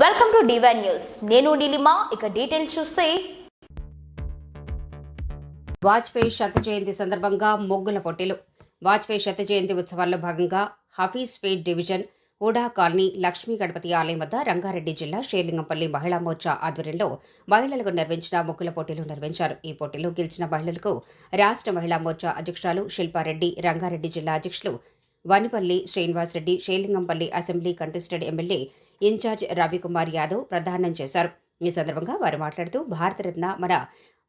Welcome to divine news నేను నీలిమా ఇక details చూస్తే. వాజ్పేయి శత జయంతి సందర్భంగా మొగ్గుల పొట్టిలు వాజ్పేయి శత జయంతి ఉత్సవాల్లో భాగంగా హఫీజ్ పేట్ డివిజన్ ఊడా కాలనీ లక్ష్మీ గణపతి ఆలయం వద్ద రంగారెడ్డి జిల్లా షేర్లింగంపల్లి మహిళా మోర్చా ఆధ్వర్యంలో మహిళలకు నిర్వహించిన ముగ్గుల పోటీలు నిర్వహించారు. ఈ పోటీలో గెలిచిన మహిళలకు రాష్ట్ర మహిళా మోర్చా అధ్యక్షురాలు శిల్పారెడ్డి రంగారెడ్డి జిల్లా అధ్యక్షులు Vanipalli Srinivasa Reddy Serilingampally assembly contested MLA in charge Ravi Kumar Yadav ప్రదానం చేశారు. ఈ సందర్భంగా వారు మాట్లాడుతూ భారతరత్న మన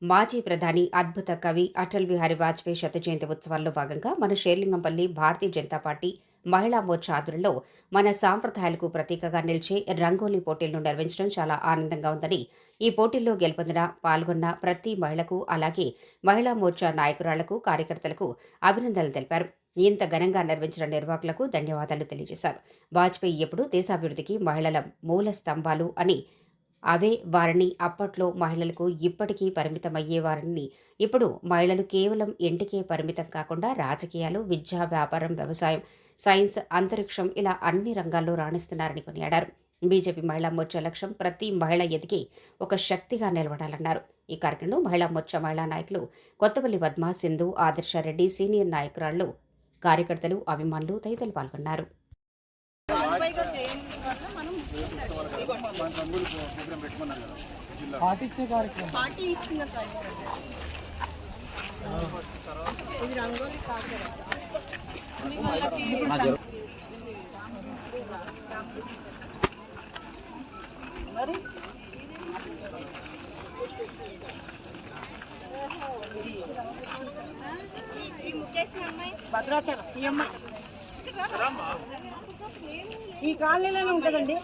మాజీ ప్రధాని అద్భుత కవి అటల్ బిహారీ వాజ్పేయి శత జయంతి ఉత్సవాల్లో భాగంగా మన షేర్లింగంపల్లి భారతీయ జనతా పార్టీ మహిళా మోర్చా ఆధ్వర్యంలో మన సాంప్రదాయాలకు ప్రతీకగా నిలిచే రంగోలీ పోటీలను నిర్వహించడం చాలా ఆనందంగా ఉందని ఈ పోటీల్లో గెలుపొందిన పాల్గొన్న ప్రతి మహిళకు అలాగే మహిళా మోర్చా నాయకురాళ్ళకు కార్యకర్తలకు అభినందనలు తెలిపారు. ఇంత ఘనంగా నిర్వహించిన నిర్వాహకులకు ధన్యవాదాలు తెలియజేశారు. వాజ్పేయి ఎప్పుడు దేశాభివృద్ధికి మహిళల మూల స్తంభాలు అని అవే వారిని అప్పట్లో మహిళలకు ఇప్పటికీ పరిమితమయ్యే వారిని ఇప్పుడు మహిళలు కేవలం ఇంటికే పరిమితం కాకుండా రాజకీయాలు విద్య వ్యాపారం వ్యవసాయం సైన్స్ అంతరిక్షం ఇలా అన్ని రంగాల్లో రాణిస్తున్నారని కొనియాడారు. బీజేపీ మహిళా మోర్చా లక్ష్యం ప్రతి మహిళ ఎదిగి ఒక శక్తిగా నిలబడాలన్నారు. ఈ కార్యక్రమంలో మహిళా మోర్చా మహిళా నాయకులు కొత్తపల్లి పద్మ సింధు ఆదర్శారెడ్డి సీనియర్ నాయకురాళ్ళు కార్యకర్తలు అభిమానులు తదితరులు పాల్గొన్నారు. పాటించే కార్యక్రమం పార్టీ ఇచ్చిన ఇది రంగోలీ కాదు కదా మరి భద్రాచలం ఈ అమ్మాయి ఈ కాలనీలోనే ఉంటుందండి.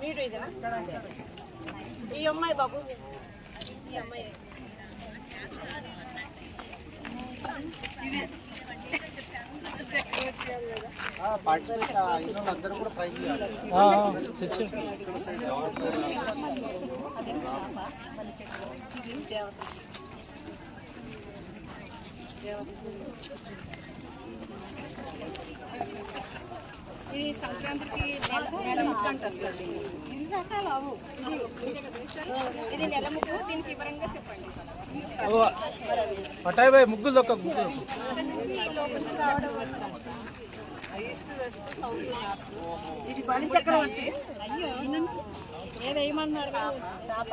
మీరు ఈ అమ్మాయి బాబు. ఈ అమ్మాయి అందరూ కూడా ట్రై చేయాలి తెచ్చు ఇది సంక్రాంతికి ఇది రకాలు అవు దీనికి వివరంగా చెప్పండి పటాయి బాయ్ ముగ్గులు దొక్క ముగ్గులు ఇది బలి చక్రవర్తి అయ్యో ఏదేమన్నారు చేప.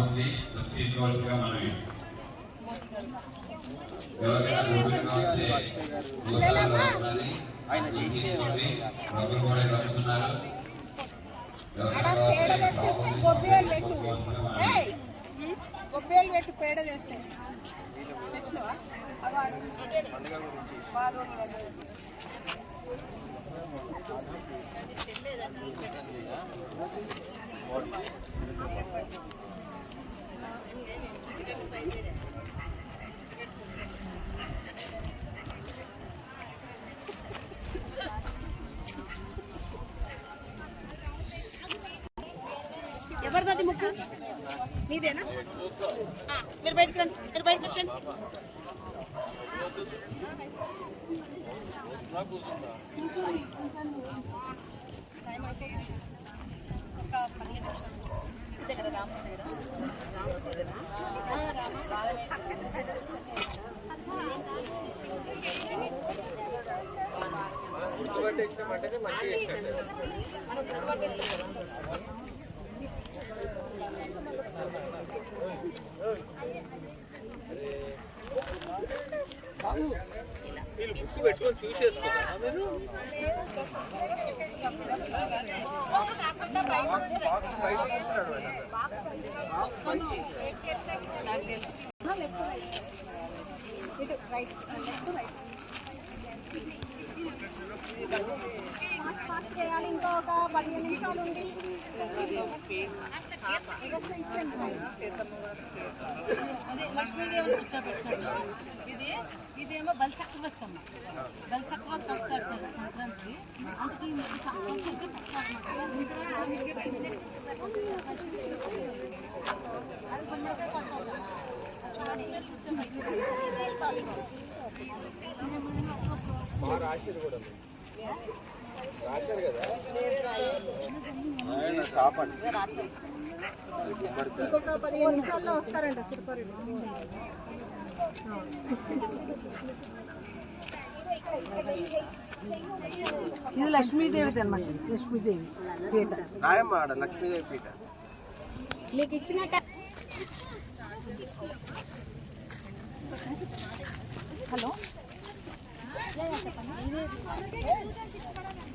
వచ్చి తీసుకోవాల్సిగా మనవి. ఎవరికైనా తీసుకోండి కూడా పేడ గొబ్బేలు పెట్టు. గొబ్బేలు పెట్టు తెచ్చినవా? అవాడు. వాడు. ఎవరిది ముక్కు నీదేనా మీరు బయటకు రండి మీరు బయటకు వచ్చండి టైం ఒక పదిహేను నిమిషాలు. దగ్గర రామ దగ్గర. రామ దగ్గర. ఆ, రామ. గుర్తుపట్టేసినామంటేనే మంచిగా మనం గుర్తుపట్టేస్తాం కదా. వీళ్ళు గుర్తు పెట్టుకొని చూసేస్తున్నారు మీరు పదిహేను నిమిషాలు ఉండి అదే లక్ష్మీదేవిని కూర్చోబెట్టారు ఇది ఇదేమో బలిచక్రవర్తమ్మ బలిచక్రవర్తి వస్తారు సార్ సంక్రాంతి. అందుకే మీకు కంపల్సరీ బాగా రాశారు కూడా రాశారు కదా ఆయన చాపండి ఇంకొక పదిహేను నిమిషాల్లో వస్తారంట సిరిపరి ఇది లక్ష్మీదేవిది అనమాట లక్ష్మీదేవి పీట రాయమ్మ లక్ష్మీదేవి పీఠ మీకు ఇచ్చిన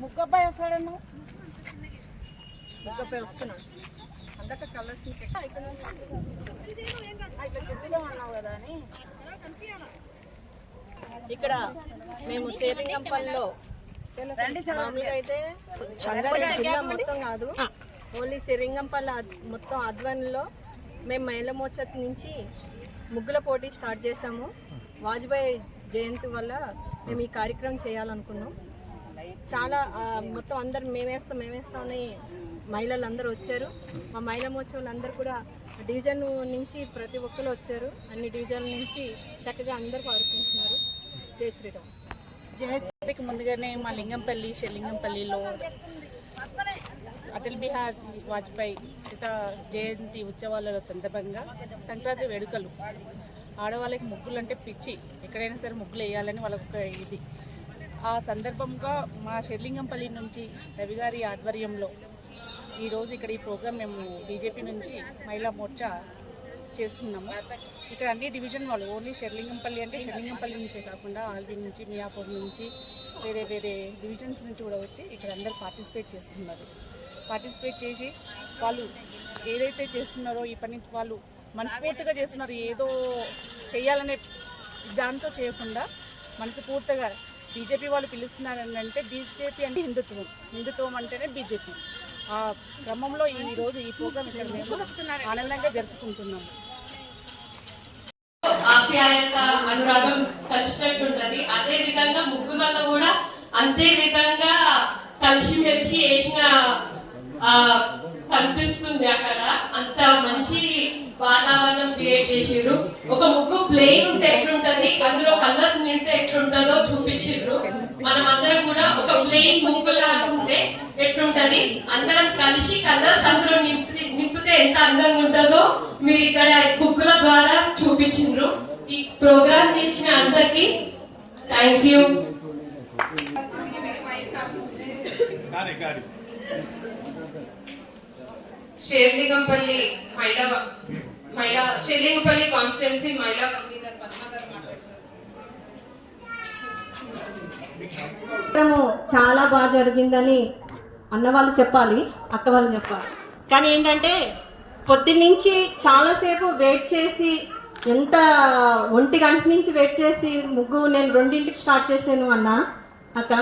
ముగ్గబ్బాయి వస్తాడన్నా ముగ్గబ్బాయి వస్తున్నాడు అందక కలర్స్ అన్నావు కదా అని. ఇక్కడ మేము శ్రీలింగంపల్లిలో మామూలుగా అయితే జిల్లా మొత్తం కాదు. ఓన్లీ శ్రీలింగంపల్లి అద్- మొత్తం ఆధ్వర్యంలో మేము మహిళ నుంచి ముగ్గుల పోటీ స్టార్ట్ చేసాము. వాజ్పేయి జయంతి వల్ల మేము ఈ కార్యక్రమం చేయాలనుకున్నాం. చాలా మొత్తం అందరు మేమేస్తాం మేమేస్తామని మహిళలు అందరూ వచ్చారు. మా మహిళా మహోత్సవాలు అందరూ కూడా డివిజన్ నుంచి ప్రతి ఒక్కరు వచ్చారు. అన్ని డివిజన్ల నుంచి చక్కగా అందరూ పాడుకుంటున్నారు. జై శ్రీరామ్. జయశ్రీకి ముందుగానే మా లింగంపల్లి షెల్లింగంపల్లిలో అటల్ బిహార్ వాజ్పేయి సీత జయంతి ఉత్సవాల సందర్భంగా సంక్రాంతి వేడుకలు ఆడవాళ్ళకి ముగ్గులు అంటే పిచ్చి. ఎక్కడైనా సరే ముగ్గులు వేయాలని వాళ్ళకు ఒక ఇది. ఆ సందర్భంగా మా షెర్లింగంపల్లి నుంచి రవి గారి ఆధ్వర్యంలో ఈరోజు ఇక్కడ ఈ ప్రోగ్రాం మేము బీజేపీ నుంచి మహిళా మోర్చా చేస్తున్నాము. ఇక్కడ అన్ని డివిజన్ వాళ్ళు ఓన్లీ షెర్లింగంపల్లి అంటే షెర్లింగంపల్లి నుంచే కాకుండా ఆల్వి నుంచి మియాపూర్ నుంచి వేరే వేరే డివిజన్స్ నుంచి కూడా వచ్చి ఇక్కడ అందరు పార్టిసిపేట్ చేస్తున్నారు. పార్టిసిపేట్ చేసి వాళ్ళు ఏదైతే చేస్తున్నారో ఈ పని వాళ్ళు మనస్ఫూర్తిగా చేస్తున్నారు. ఏదో చేయాలనే దాంతో చేయకుండా మనస్ఫూర్తిగా బీజేపీ వాళ్ళు పిలుస్తున్నారు అంటే బీజేపీ అంటే హిందుత్వం. హిందుత్వం అంటేనే బీజేపీ. ఆ క్రమంలో ఈ రోజు ఈ ప్రోగ్రాం ఇక్కడ మేము ఆనందంగా జరుపుకుంటున్నాం ఆప్యాయత అనురాగం కలిసినట్టు అదే విధంగా ముగ్గులతో కూడా అంతే విధంగా కలిసిమెలిసి వేసిన ఆ, కనిపిస్తుంది అక్కడ. అంత మంచి వాతావరణం క్రియేట్ చేసిర్రు ఒక ముగ్గు ప్లెయిన్ ఉంటే ఎట్లుంటది? అందులో కలర్స్ నింటే ఎట్లుంటదో చూపించిర్రు మనం అందరం కూడా ఒక ప్లెయిన్ ముగ్గులా ఉంటే ఎట్లుంటది? అందరం కలిసి కలర్స్ అందులో నింపి నింపితే ఎంత అందంగా ఉంటుందో మీరు ఇక్కడ ముగ్గుల ద్వారా చూపించిండ్రు. ఈ ప్రోగ్రామ్ చేసిన అందరికి థ్యాంక్ యూ. షేర్లింగంపల్లి మహిళా మహిళా కాన్స్టిట్యున్సీ మహిళా కన్వీనర్ మాట్లాడుతున్నారు చాలా బాగా జరిగిందని అన్న వాళ్ళు చెప్పాలి అక్క వాళ్ళు చెప్పాలి. కానీ ఏంటంటే పొద్దున్నుంచి చాలాసేపు వెయిట్ చేసి ఎంత ఒంటి గంట నుంచి వెయిట్ చేసి ముగ్గు నేను రెండింటికి స్టార్ట్ చేశాను అన్న అక్క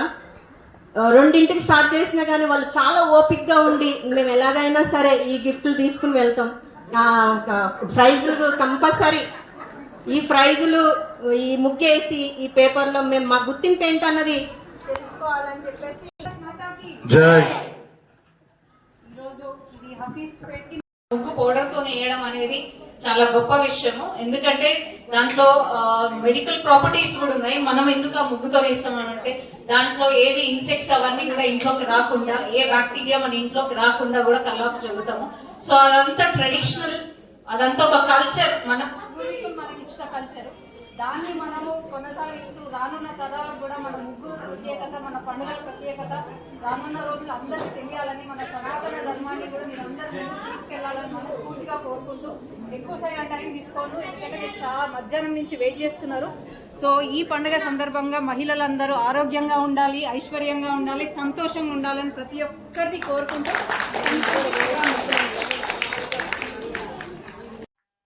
రెండింటికి స్టార్ట్ చేసినా కానీ వాళ్ళు చాలా ఓపిక్గా ఉండి మేము ఎలాగైనా సరే ఈ గిఫ్ట్లు తీసుకుని వెళ్తాం. ప్రైజులు కంపల్సరీ. ఈ ప్రైజులు ఈ ముగ్గేసి ఈ పేపర్లో మేము మా గుర్తింపు ఏంటన్నది తెలుసుకోవాలని చెప్పేసి. ఈరోజు ఇది హఫీజ్ పెట్టి ముగ్గు పౌడర్తో వేయడం అనేది చాలా గొప్ప విషయము. ఎందుకంటే దాంట్లో మెడికల్ ప్రాపర్టీస్ కూడా ఉన్నాయి. మనం ఎందుకు ఆ ముగ్గుతో వేస్తామనంటే దాంట్లో ఏవి ఇన్సెక్ట్స్ అవన్నీ కూడా ఇంట్లోకి రాకుండా ఏ బ్యాక్టీరియా మన ఇంట్లోకి రాకుండా కూడా కల్లాపు చెబుతాము. సో అదంతా ట్రెడిషనల్ అదంతా ఒక కల్చర్ మన కల్చర్ దాన్ని మనము కొనసాగిస్తూ రానున్న తరాలకు కూడా మన ముగ్గు ప్రత్యేకత మన పండుగల ప్రత్యేకత రానున్న రోజులు అందరికీ తెలియాలని మన సనాతన ధర్మాన్ని కూడా మీరు తీసుకెళ్ళాలని మనస్ఫూర్తిగా కోరుకుంటూ ఎక్కువ సైనా టైం తీసుకోను ఎందుకంటే చాలా మధ్యాహ్నం నుంచి వెయిట్ చేస్తున్నారు. సో ఈ పండుగ సందర్భంగా మహిళలందరూ ఆరోగ్యంగా ఉండాలి ఐశ్వర్యంగా ఉండాలి సంతోషంగా ఉండాలని ప్రతి ఒక్కరిని కోరుకుంటూ